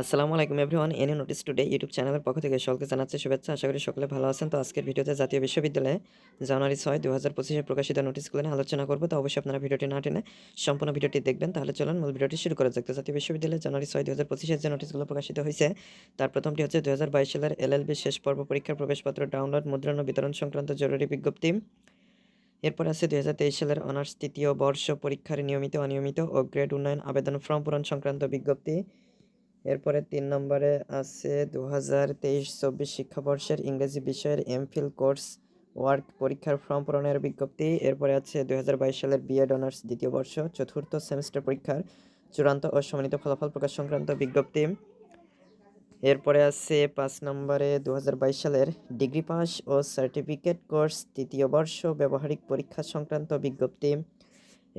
আসসালামু আলাইকুম everyone any notice today YouTube চ্যানেলের পক্ষ থেকে সকলকে জানাচ্ছি শুভেচ্ছা। আশা করি সকলে ভালো আছেন। তো আজকের ভিডিওতে জাতীয় বিশ্ববিদ্যালয়ে জানুয়ারি ছয় দু হাজার পঁচিশে প্রকাশিত নোটিশগুলো নিয়ে আলোচনা করব। তো অবশ্যই আপনারা ভিডিওটি না টেনে সম্পূর্ণ ভিডিওটি দেখবেন। তাহলে চলুন মূল ভিডিওটি শুরু করা যাক। তো জাতীয় বিশ্ববিদ্যালয়ে জানুয়ারি ছয় দু হাজার পঁচিশের যে নোটিশগুলো প্রকাশিত হয়েছে, তার প্রথমটি হচ্ছে দু হাজার বাইশ সালের এলএলবি শেষ পর্ব পরীক্ষার প্রবেশপত্র ডাউনলোড, মুদ্রণ বিতরণ সংক্রান্ত জরুরি বিজ্ঞপ্তি। এরপর আছে দুই হাজার তেইশ সালের অনার্স তৃতীয় বর্ষ পরীক্ষার নিয়মিত, অনিয়মিত ও গ্রেড উন্নয়ন আবেদন ফর্ম পূরণ সংক্রান্ত বিজ্ঞপ্তি। এরপরে তিন নম্বরে আছে দু হাজার তেইশ চব্বিশ শিক্ষাবর্ষের ইংরেজি বিষয়ের এমফিল কোর্স ওয়ার্ক পরীক্ষার ফর্ম পূরণের বিজ্ঞপ্তি। এরপরে আছে দু হাজার বাইশ সালের বিএড অনার্স দ্বিতীয় বর্ষ, চতুর্থ সেমিস্টার পরীক্ষার চূড়ান্ত ও সম্মানিত ফলাফল প্রকাশ সংক্রান্ত বিজ্ঞপ্তি। এরপরে আছে পাঁচ নম্বরে দু হাজার বাইশ সালের ডিগ্রি পাস ও সার্টিফিকেট কোর্স তৃতীয় বর্ষ, ব্যবহারিক পরীক্ষা সংক্রান্ত বিজ্ঞপ্তি।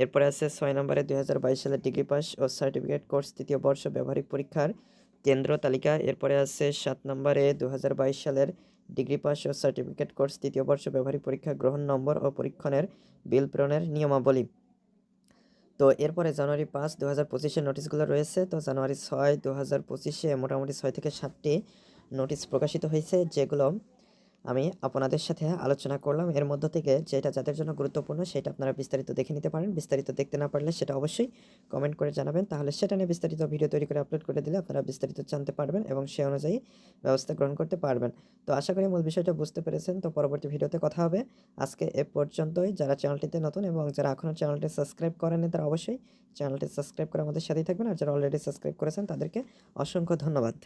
এরপরে আছে ছয় নম্বরে দুই হাজার বাইশ সালের ডিগ্রি পাস ও সার্টিফিকেট কোর্স তৃতীয় বর্ষ ব্যবহারিক পরীক্ষার কেন্দ্র তালিকা। এরপরে আছে সাত নম্বরে দু হাজার বাইশ সালের ডিগ্রি পাস ও সার্টিফিকেট কোর্স তৃতীয় বর্ষ ব্যবহারিক পরীক্ষা গ্রহণ নম্বর ও পরীক্ষণের বিল প্রেরণের নিয়মাবলী। তো এরপরে জানুয়ারি পাঁচ দু হাজার পঁচিশের নোটিশগুলো রয়েছে। তো জানুয়ারি ছয় দু হাজার পঁচিশে মোটামুটি ছয় থেকে সাতটি নোটিশ প্রকাশিত হয়েছে, যেগুলো আমি আপনাদের সাথে আলোচনা করলাম। এর মধ্য থেকে যেটা যাদের জন্য গুরুত্বপূর্ণ সেটা আপনারা বিস্তারিত দেখে নিতে পারেন। বিস্তারিত দেখতে না পারলে সেটা অবশ্যই কমেন্ট করে জানাবেন। তাহলে সেটা নিয়ে বিস্তারিত ভিডিও তৈরি করে আপলোড করে দিলে আপনারা বিস্তারিত জানতে পারবেন এবং সে অনুযায়ী ব্যবস্থা গ্রহণ করতে পারবেন। তো আশা করি মূল বিষয়টা বুঝতে পেরেছেন। তো পরবর্তী ভিডিওতে কথা হবে। আজকে এ পর্যন্তই। যারা চ্যানেলটিতে নতুন এবং যারা এখনও চ্যানেলটি সাবস্ক্রাইব করেনি তারা অবশ্যই চ্যানেলটি সাবস্ক্রাইব করে আমাদের সাথেই থাকবেন। আর যারা অলরেডি সাবস্ক্রাইব করেছেন তাদেরকে অসংখ্য ধন্যবাদ।